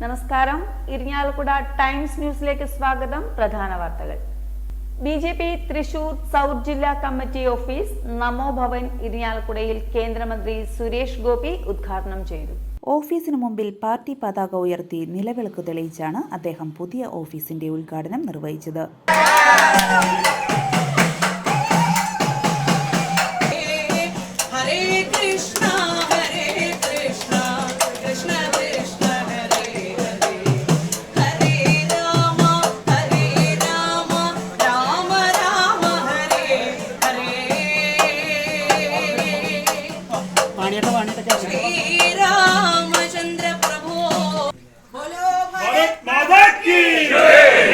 നമസ്കാരം. ഇരിഞ്ഞാലക്കുട ടൈംസ് ന്യൂസിലേക്ക് സ്വാഗതം. പ്രധാന വാർത്തകൾ. B J P Thrissur south ജില്ലാ കമ്മിറ്റി ഓഫീസ് നമോ ഭവൻ ഇരിഞ്ഞാലക്കുടയിൽ കേന്ദ്രമന്ത്രി സുരേഷ് ഗോപി ഉദ്ഘാടനം ചെയ്തു. ഓഫീസിന് മുമ്പിൽ പാർട്ടി പതാക ഉയർത്തി നിലവിളക്ക് തെളിയിച്ചാണ് അദ്ദേഹം പുതിയ ഓഫീസിന്റെ ഉദ്ഘാടനം നിർവഹിച്ചത്.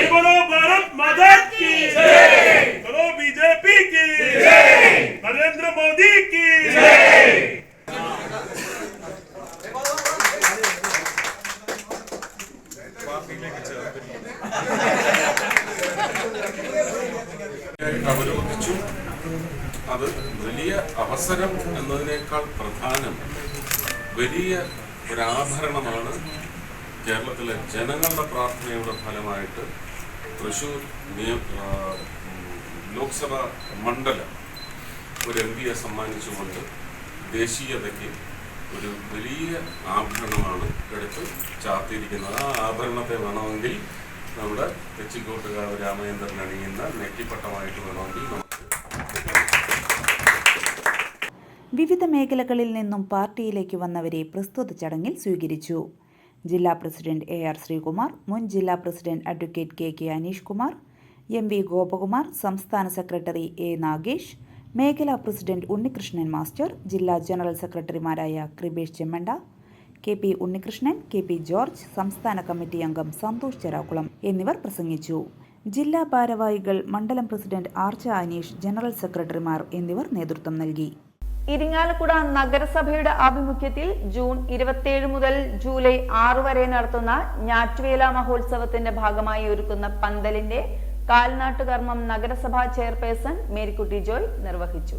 बोलो भारत माता की जय बोलो बीजेपी की जय नरेंद्र मोदी की जय അവലോകിച്ചു അത് വലിയ അവസരം എന്നതിനേക്കാൾ പ്രധാനം വലിയ ഒരാഭരണമാണ് കേരളത്തിലെ ജനങ്ങളുടെ പ്രാർത്ഥനയുടെ ഫലമായിട്ട് തൃശൂർ നിയ- ലോക്സഭ മണ്ഡലം ഒരു എം പിയെ സമ്മാനിച്ചുകൊണ്ട് ദേശീയതയ്ക്ക് ഒരു വലിയ ആഭരണമാണ് എടുത്ത് ചാർത്തിയിരിക്കുന്നത്. ആ ആഭരണത്തെ വേണമെങ്കിൽ നമ്മുടെ തെച്ചിക്കോട്ടുകാവ് രാമചന്ദ്രൻ അണിയുന്ന നെറ്റിപ്പട്ടമായിട്ട് വേണമെങ്കിൽ വിവിധ മേഖലകളിൽ നിന്നും പാർട്ടിയിലേക്ക് വന്നവരെ പ്രസ്തുത ചടങ്ങിൽ സ്വീകരിച്ചു. ജില്ലാ പ്രസിഡന്റ് എ ആർ ശ്രീകുമാർ മുൻ ജില്ലാ president advocate K K Aneesh Kumar M V Gopakumar സംസ്ഥാന സെക്രട്ടറി എ നാഗേഷ് മേഖലാ പ്രസിഡന്റ് ഉണ്ണികൃഷ്ണൻ മാസ്റ്റർ ജില്ലാ ജനറൽ സെക്രട്ടറിമാരായ Kripesh Chemmanda K P Unnikrishnan K P George സംസ്ഥാന കമ്മിറ്റി അംഗം സന്തോഷ് ചെറാക്കുളം എന്നിവർ പ്രസംഗിച്ചു. ജില്ലാ ഭാരവാഹികൾ മണ്ഡലം പ്രസിഡന്റ് ആർച്ച അനീഷ് ജനറൽ സെക്രട്ടറിമാർ എന്നിവർ നേതൃത്വം നൽകി. ഇരിങ്ങാലക്കുട നഗരസഭയുടെ ആഭിമുഖ്യത്തിൽ ജൂൺ ഇരുപത്തിയേഴ് മുതൽ ജൂലൈ ആറ് വരെ നടത്തുന്ന ഞാറ്റുവേല മഹോത്സവത്തിന്റെ ഭാഗമായി ഒരുക്കുന്ന പന്തലിന്റെ കാൽനാട്ട് കർമ്മം നഗരസഭാ ചെയർപേഴ്സൺ മേരിക്കുട്ടി ജോയ് നിർവഹിച്ചു.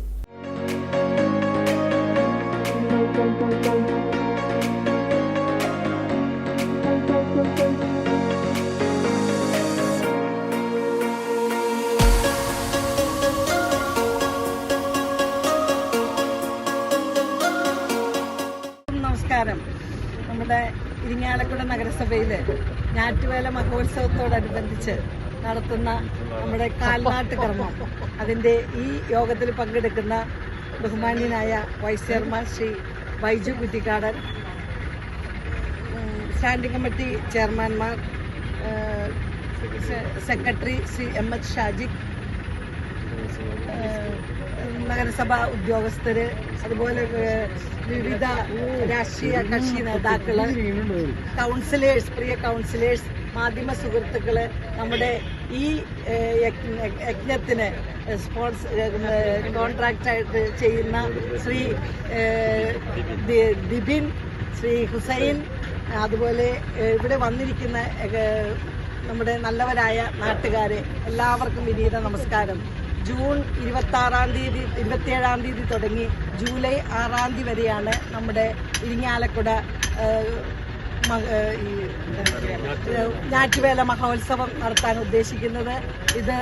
നമ്മുടെ ഇരിങ്ങാലക്കുട നഗരസഭയിൽ ഞാറ്റുവേല മഹോത്സവത്തോടനുബന്ധിച്ച് നടത്തുന്ന നമ്മുടെ കാൽനാട്ട് കർമ്മം. അതിന്റെ ഈ യോഗത്തിൽ പങ്കെടുക്കുന്ന ബഹുമാന്യനായ vice chairman Shri Baiju Kuttikadan standing committee ചെയർമാൻമാർ secretary Shri M H ഏഹ് നഗരസഭാ ഉദ്യോഗസ്ഥര് അതുപോലെ വിവിധ രാഷ്ട്രീയ കക്ഷി നേതാക്കൾ കൗൺസിലേഴ്സ് പ്രിയ കൗൺസിലേഴ്സ് മാധ്യമ സുഹൃത്തുക്കൾ നമ്മുടെ ഈ യജ്ഞത്തിന് സ്പോൺസ് കോൺട്രാക്റ്റ് ആയിട്ട് ചെയ്യുന്ന ശ്രീ ദിബിൻ ശ്രീ ഹുസൈൻ അതുപോലെ ഇവിടെ വന്നിരിക്കുന്ന നമ്മുടെ നല്ലവരായ നാട്ടുകാരെ എല്ലാവർക്കും വിനീത നമസ്കാരം. ജൂൺ ഇരുപത്തി ആറാം തീയതി ഇരുപത്തിയേഴാം തീയതി തുടങ്ങി ജൂലൈ ആറാം തീയതി വരെയാണ് നമ്മുടെ ഇരിങ്ങാലക്കുട ഞാറ്റുവേല മഹോത്സവം നടത്താൻ ഉദ്ദേശിക്കുന്നത്. ഇത്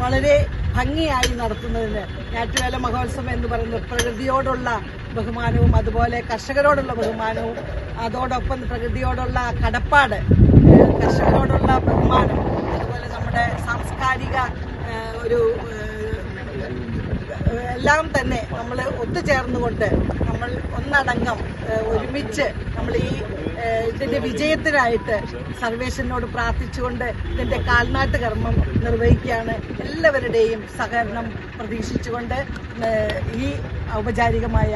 വളരെ ഭംഗിയായി നടത്തുന്നതിന് ഞാറ്റുവേല മഹോത്സവം എന്ന് പറയുന്നത് പ്രകൃതിയോടുള്ള ബഹുമാനവും അതുപോലെ കർഷകരോടുള്ള ബഹുമാനവും അതോടൊപ്പം പ്രകൃതിയോടുള്ള കടപ്പാട് കർഷകരോടുള്ള ബഹുമാനം അതുപോലെ നമ്മുടെ സാംസ്കാരിക ഒരു എല്ലാം തന്നെ നമ്മൾ ഒത്തുചേർന്നുകൊണ്ട് നമ്മൾ ഒന്നടങ്കം ഒരുമിച്ച് നമ്മൾ ഈ ഇതിന്റെ വിജയത്തിനായിട്ട് സർവേശ്വരനോട് പ്രാർത്ഥിച്ചുകൊണ്ട് ഇതിന്റെ കാൽനാട്ട് കർമ്മം നിർവഹിക്കുകയാണ്. എല്ലാവരുടെയും സഹകരണം പ്രതീക്ഷിച്ചുകൊണ്ട് ഈ ഔപചാരികമായ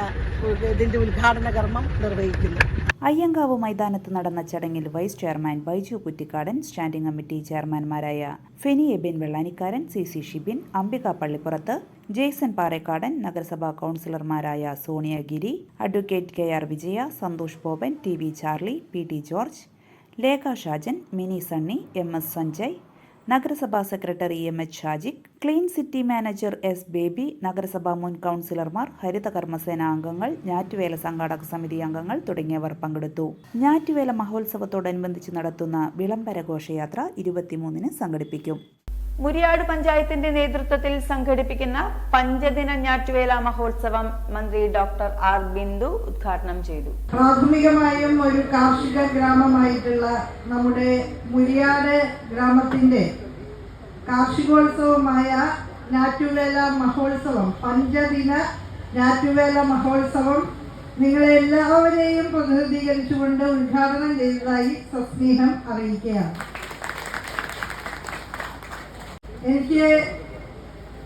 ഇതിന്റെ ഉദ്ഘാടന കർമ്മം നിർവഹിക്കുന്നു. അയ്യങ്കാവ് മൈതാനത്ത് നടന്ന ചടങ്ങിൽ vice chairman Baiju Kuttikadan standing committee ചെയർമാൻമാരായ Feni Ebin Vellanikkaran C C Shibin Ambika Pallipurath Jason Parekkadan നഗരസഭാ കൗൺസിലർമാരായ Sonia Giri advocate K R Vijaya Santhosh Boban T V Charlie P T George Lekha Shajan Mini Sunny M S Sanjay നഗരസഭാ secretary M H Shajik clean city manager S Baby നഗരസഭാ മുൻ കൗൺസിലർമാർ ഹരിതകർമ്മസേന അംഗങ്ങൾ ഞാറ്റുവേല സംഘാടക സമിതി അംഗങ്ങൾ തുടങ്ങിയവർ പങ്കെടുത്തു. ഞാറ്റുവേല മഹോത്സവത്തോടനുബന്ധിച്ച് നടത്തുന്ന വിളംബര ഘോഷയാത്ര ഇരുപത്തിമൂന്നിന് സംഘടിപ്പിക്കും. മുരിയാട് പഞ്ചായത്തിന്റെ നേതൃത്വത്തിൽ സംഘടിപ്പിക്കുന്ന പഞ്ചദിന ഞാറ്റുവേല മഹോത്സവം മന്ത്രി ഡോക്ടർ ആർ ബിന്ദു ഉദ്ഘാടനം ചെയ്തു. പ്രാഥമികമായും ഒരു കാർഷിക ഗ്രാമമായിട്ടുള്ള നമ്മുടെ മുരിയാട് ഗ്രാമത്തിന്റെ കാർഷികോത്സവമായ ഞാറ്റുവേല മഹോത്സവം പഞ്ചദിന ഞാറ്റുവേല മഹോത്സവം നിങ്ങളെല്ലാവരെയും പ്രതിനിധീകരിച്ചുകൊണ്ട് ഉദ്ഘാടനം ചെയ്തതായി സ്വസ്നേഹം അറിയിക്കുകയാണ്. എനിക്ക്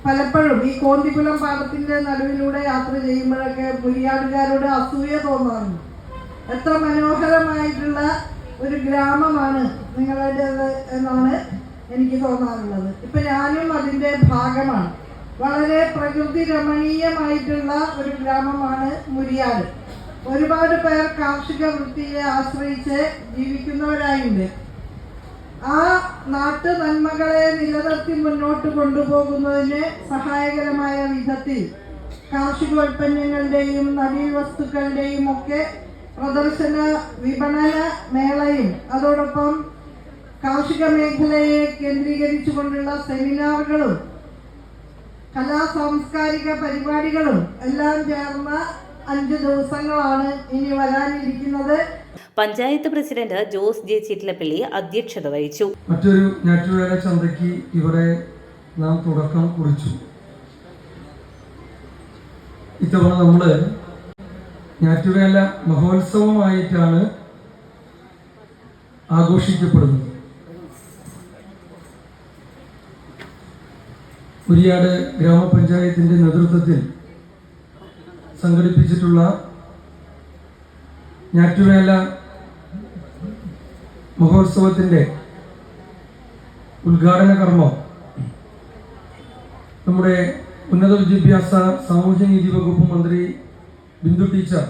പലപ്പോഴും ഈ കോന്തിക്കുളം പാടത്തിന്റെ നടുവിലൂടെ യാത്ര ചെയ്യുമ്പോഴൊക്കെ മുരിയാടുകാരോട് അസൂയ തോന്നാറുണ്ട്. എത്ര മനോഹരമായിട്ടുള്ള ഒരു ഗ്രാമമാണ് നിങ്ങളുടേത് എന്നാണ് എനിക്ക് തോന്നാറുള്ളത്. ഇപ്പൊ ഞാനും അതിന്റെ ഭാഗമാണ്. വളരെ പ്രകൃതി രമണീയമായിട്ടുള്ള ഒരു ഗ്രാമമാണ് മുരിയാട്. ഒരുപാട് പേർ കാർഷിക വൃത്തിയെ ആശ്രയിച്ച് ജീവിക്കുന്നവരായുണ്ട്. ആ നാട്ടു നന്മകളെ നിലനിർത്തി മുന്നോട്ട് കൊണ്ടുപോകുന്നതിന് സഹായകരമായ വിധത്തിൽ കാർഷികോൽപ്പന്നങ്ങളുടെയും നവീന വസ്തുക്കളുടെയും ഒക്കെ പ്രദർശന വിപണന മേളയും അതോടൊപ്പം കാർഷിക മേഖലയെ കേന്ദ്രീകരിച്ചുകൊണ്ടുള്ള സെമിനാറുകളും കലാ സാംസ്കാരിക പരിപാടികളും എല്ലാം ചേർന്ന അഞ്ച് ദിവസങ്ങളാണ് ഇനി വരാനിരിക്കുന്നത്. പഞ്ചായത്ത് പ്രസിഡന്റ് ജോസ് ജെ ചിറ്റിലപ്പള്ളി അധ്യക്ഷത വഹിച്ചു. മറ്റൊരു ഞാറ്റുവേല ചന്തയ്ക്ക് ഇവിടെ നാം തുടക്കം കുറിച്ചു. ഇത്തവണ നമ്മൾ ഞാറ്റുവേല മഹോത്സവമായിട്ടാണ് ആഘോഷിക്കപ്പെടുന്നത്. ഉരിയാട് ഗ്രാമപഞ്ചായത്തിന്റെ നേതൃത്വത്തിൽ സംഘടിപ്പിച്ചിട്ടുള്ള ഞാറ്റുവേല മഹോത്സവത്തിന്റെ ഉദ്ഘാടന കർമ്മം നമ്മുടെ ഉന്നത വിദ്യാഭ്യാസ സാമൂഹ്യനീതി വകുപ്പ് മന്ത്രി ബിന്ദു ടീച്ചർ.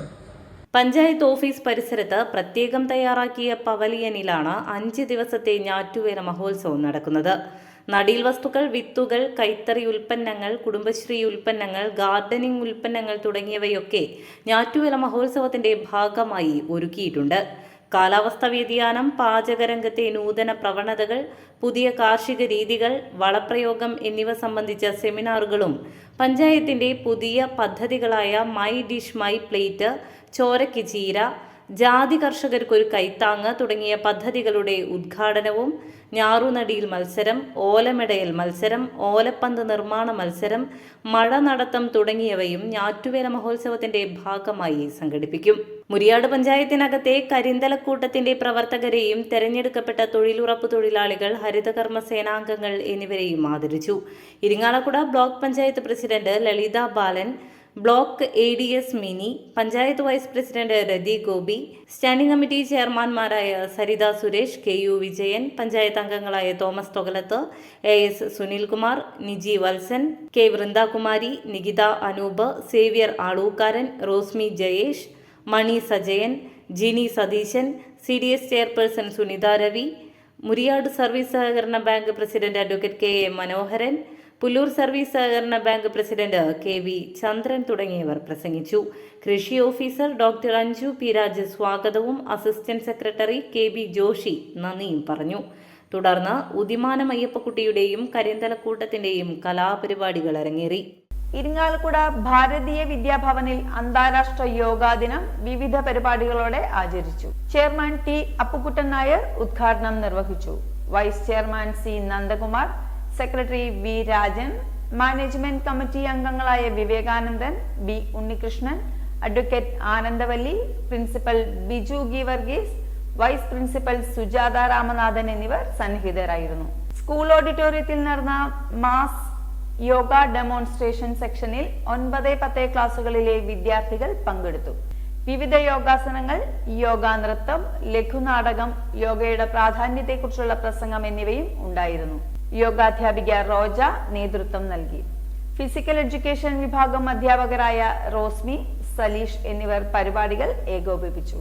പഞ്ചായത്ത് ഓഫീസ് പരിസരത്ത് പ്രത്യേകം തയ്യാറാക്കിയ പവലിയനിലാണ് അഞ്ച് ദിവസത്തെ ഞാറ്റുവേല മഹോത്സവം നടക്കുന്നത്. നടീൽ വസ്തുക്കൾ വിത്തുകൾ കൈത്തറി ഉൽപ്പന്നങ്ങൾ കുടുംബശ്രീ ഉൽപ്പന്നങ്ങൾ ഗാർഡനിംഗ് ഉൽപ്പന്നങ്ങൾ തുടങ്ങിയവയൊക്കെ ഞാറ്റുവേല മഹോത്സവത്തിന്റെ ഭാഗമായി ഒരുക്കിയിട്ടുണ്ട്. കാലാവസ്ഥാ വ്യതിയാനം പാചകരംഗത്തെ നൂതന പ്രവണതകൾ പുതിയ കാർഷിക രീതികൾ വളപ്രയോഗം എന്നിവ സംബന്ധിച്ച സെമിനാറുകളും പഞ്ചായത്തിന്റെ പുതിയ പദ്ധതികളായ മൈ ഡിഷ് മൈ പ്ലേറ്റ് ചോരയ്ക്ക് ചീര ജാതി കർഷകർക്കൊരു കൈത്താങ്ങ് തുടങ്ങിയ പദ്ധതികളുടെ ഉദ്ഘാടനവും ഞാറുനടിയിൽ മത്സരം ഓലമെടയൽ മത്സരം ഓലപ്പന്ത് നിർമ്മാണ മത്സരം മഴ നടത്തം തുടങ്ങിയവയും ഞാറ്റുവേല മഹോത്സവത്തിന്റെ ഭാഗമായി സംഘടിപ്പിക്കും. മുരിയാട് പഞ്ചായത്തിനകത്തെ കരിന്തലക്കൂട്ടത്തിന്റെ പ്രവർത്തകരെയും തെരഞ്ഞെടുക്കപ്പെട്ട തൊഴിലുറപ്പ് തൊഴിലാളികൾ ഹരിതകർമ്മ സേനാംഗങ്ങൾ എന്നിവരെയും ആദരിച്ചു. Irinjalakuda block panchayat president Lalitha Balan block A D S Mini panchayat vice president Rathi Gopi standing committee ചെയർമാൻമാരായ Saritha Suresh K U Vijayan panchayat അംഗങ്ങളായ Thomas Thokalath A S Sunilkumar Niji Valsan K Vrindakumari Nikitha Anoop Xavier Alukkaran Rosmi Jayesh Mani Sajayan Jini Satheesan C D S chairperson Sunitha Ravi Muriyad service സഹകരണ bank president advocate K A Manoharan Pullur service സഹകരണ bank president K V Chandran തുടങ്ങിയവർ പ്രസംഗിച്ചു. കൃഷി officer doctor Anju P Raj സ്വാഗതവും assistant secretary K B Joshi നന്ദിയും പറഞ്ഞു. തുടർന്ന് ഉദിമാനം അയ്യപ്പക്കുട്ടിയുടെയും കരിന്തലക്കൂട്ടത്തിന്റെയും കലാപരിപാടികൾ അരങ്ങേറി. ഇരിങ്ങാലക്കുട ഭാരതീയ വിദ്യാഭവനിൽ അന്താരാഷ്ട്ര യോഗാ ദിനം വിവിധ പരിപാടികളോടെ ആചരിച്ചു. ചെയർമാൻ ടി അപ്പുക്കുട്ടൻ നായർ ഉദ്ഘാടനം നിർവഹിച്ചു. Vice chairman C Nandakumar secretary V Rajan management committee അംഗങ്ങളായ Vivekanandan B Unnikrishnan advocate Anandavalli principal Biju G Varghese vice principal Sujatha Ramanathan എന്നിവർ സന്നിഹിതരായിരുന്നു. സ്കൂൾ ഓഡിറ്റോറിയത്തിൽ നടന്ന മാസ് യോഗ ഡെമോൺസ്ട്രേഷൻ സെക്ഷനിൽ ഒൻപത് പത്ത് ക്ലാസുകളിലെ വിദ്യാർത്ഥികൾ പങ്കെടുത്തു. വിവിധ യോഗാസനങ്ങൾ യോഗ നൃത്തം ലഘുനാടകം യോഗയുടെ പ്രാധാന്യത്തെക്കുറിച്ചുള്ള പ്രസംഗം എന്നിവയും ഉണ്ടായിരുന്നു. യോഗാധ്യാപിക റോജ നേതൃത്വം നൽകി. ഫിസിക്കൽ എഡ്യൂക്കേഷൻ വിഭാഗം അധ്യാപകരായ റോസ്മി സലീഷ് എന്നിവർ പരിപാടികൾ ഏകോപിപ്പിച്ചു.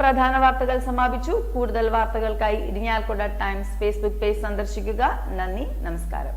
പ്രധാന വാർത്തകൾ സമാപിച്ചു. കൂടുതൽ വാർത്തകൾക്കായി ഇരിഞ്ഞാൽക്കുട ടൈംസ് ഫേസ്ബുക്ക് പേജ് സന്ദർശിക്കുക. നന്ദി നമസ്കാരം.